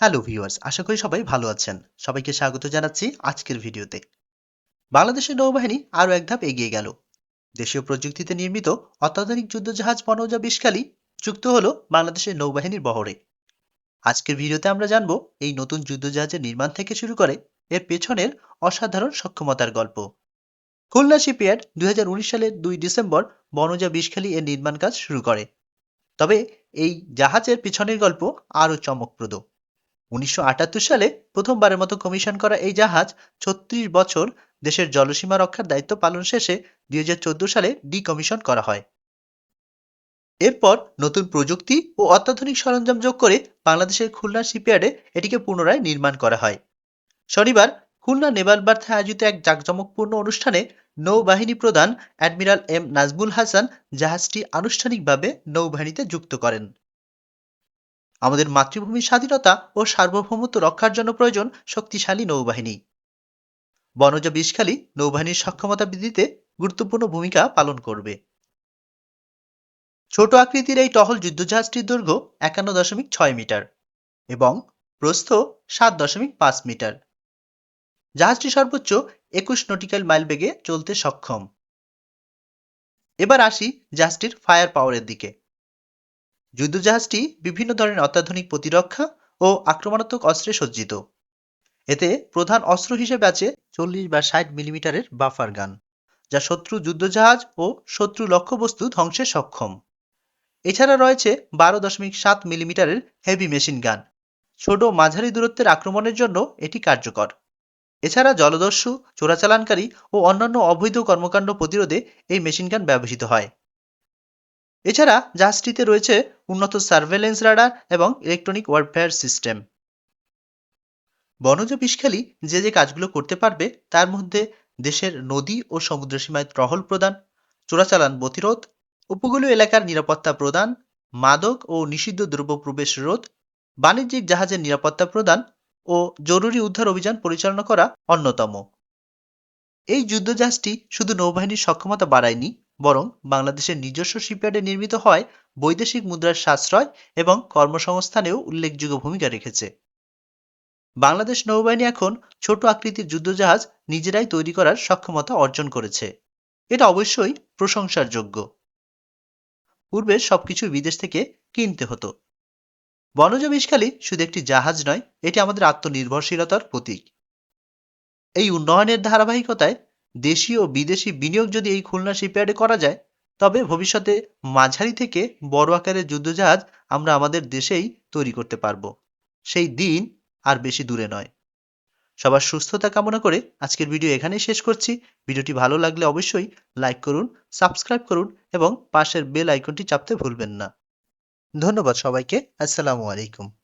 Hello viewers আশা করি সবাই ভালো আছেন। সবাইকে স্বাগত জানাচ্ছি আজকের ভিডিওতে। বাংলাদেশের নৌবাহিনী আরও এক ধাপ এগিয়ে গেল। দেশীয় প্রযুক্তিতে নির্মিত অত্যাধুনিক যুদ্ধজাহাজ বনৌজা বিশখালী যুক্ত হলো বাংলাদেশের নৌবাহিনীর বহরে। আজকের ভিডিওতে আমরা জানব এই নতুন যুদ্ধজাহাজের নির্মাণ থেকে শুরু করে এর পেছনের অসাধারণ সক্ষমতার গল্প। খুলনা শিপইয়ার্ড দুই সালের দুই ডিসেম্বর বনজা বিশখালী এর নির্মাণ কাজ শুরু করে। তবে এই জাহাজের পিছনের গল্প আরও চমকপ্রদ। উনিশশো আটাত্তর সালে প্রথমবারের মতো কমিশন করা এই জাহাজ ছত্রিশ বছর দেশের জলসীমা রক্ষার দায়িত্ব পালন শেষে দুই হাজার চোদ্দ সালে ডিকমিশন করা হয়। এরপর নতুন প্রযুক্তি ও অত্যাধুনিক সরঞ্জাম যোগ করে বাংলাদেশের খুলনা শিপইয়ার্ডে এটিকে পুনরায় নির্মাণ করা হয়। শনিবার খুলনা নেভাল বার্থে আয়োজিত এক জাঁকজমকপূর্ণ অনুষ্ঠানে নৌবাহিনী প্রধান অ্যাডমিরাল এম নাজমুল হাসান জাহাজটি আনুষ্ঠানিকভাবে নৌবাহিনীতে যুক্ত করেন। আমাদের মাতৃভূমির স্বাধীনতা ও সার্বভৌমত্ব রক্ষার জন্য প্রয়োজন শক্তিশালী নৌবাহিনী। বনজ বিষখালী নৌবাহিনীর সক্ষমতা বৃদ্ধিতে গুরুত্বপূর্ণ ভূমিকা পালন করবে। ছোট আকৃতির এই টহল যুদ্ধজাহাজটির দৈর্ঘ্য একান্ন দশমিক ছয় মিটার এবং প্রস্থ সাত দশমিক পাঁচ মিটার। জাহাজটি সর্বোচ্চ একুশ নটিক্যাল মাইল বেগে চলতে সক্ষম। এবার আসি জাহাজটির ফায়ার পাওয়ারের দিকে। যুদ্ধজাহাজটি বিভিন্ন ধরনের অত্যাধুনিক প্রতিরক্ষা ও আক্রমণাত্মক অস্ত্রে সজ্জিত। এতে প্রধান অস্ত্র হিসেবে আছে চল্লিশ বা ষাট মিলিমিটারের বাফার গান, যা শত্রু যুদ্ধজাহাজ ও শত্রু লক্ষ্যবস্তু ধ্বংসে সক্ষম। এছাড়া রয়েছে বারো দশমিক সাত মিলিমিটারের হেভি মেশিন গান। ছোট মাঝারি দূরত্বের আক্রমণের জন্য এটি কার্যকর। এছাড়া জলদস্যু, চোরাচালানকারী ও অন্যান্য অবৈধ কর্মকাণ্ড প্রতিরোধে এই মেশিন গান ব্যবহৃত হয়। এছাড়া জাহাজটিতে রয়েছে উন্নত সার্ভেলেন্স রাডার এবং ইলেকট্রনিক ওয়ারফেয়ার সিস্টেম বনজ বিষখালী যে যে কাজগুলো করতে পারবে, তার মধ্যে দেশের নদী ও সমুদ্রসীমায় টহল প্রদান, চোরাচালান প্রতিরোধ উপকূলীয় এলাকার নিরাপত্তা প্রদান, মাদক ও নিষিদ্ধ দ্রব্য প্রবেশ রোধ, বাণিজ্যিক জাহাজের নিরাপত্তা প্রদান ও জরুরি উদ্ধার অভিযান পরিচালনা করা অন্যতম। এই যুদ্ধজাহাজটি শুধু নৌবাহিনীর সক্ষমতা বাড়ায়নি বরং বাংলাদেশের নিজস্ব শিপইয়ার্ডে নির্মিত হয় বৈদেশিক মুদ্রার সাশ্রয় এবং কর্মসংস্থানেও উল্লেখযোগ্য ভূমিকা রেখেছে। বাংলাদেশ নৌবাহিনী এখন ছোট আকৃতির যুদ্ধজাহাজ নিজেরাই তৈরি করার সক্ষমতা অর্জন করেছে। এটা অবশ্যই প্রশংসার যোগ্য পূর্বে সবকিছু বিদেশ থেকে কিনতে হতো। বনজ বিষখালী শুধু একটি জাহাজ নয়, এটি আমাদের আত্মনির্ভরশীলতার প্রতীক। এই উন্নয়নের ধারাবাহিকতায় দেশি ও বিদেশি বিনিয়োগ যদি এই খুলনা শিপইয়ার্ডে করা যায়, তবে ভবিষ্যতে মাঝারি থেকে বড় আকারের যুদ্ধজাহাজ আমরা আমাদের দেশেই তৈরি করতে পারব। সেই দিন আর বেশি দূরে নয়। সবার সুস্থতা কামনা করে আজকের ভিডিও এখানেই শেষ করছি। ভিডিওটি ভালো লাগলে অবশ্যই লাইক করুন, সাবস্ক্রাইব করুন এবং পাশের বেল আইকনটি চাপতে ভুলবেন না। ধন্যবাদ সবাইকে। আসসালামু আলাইকুম।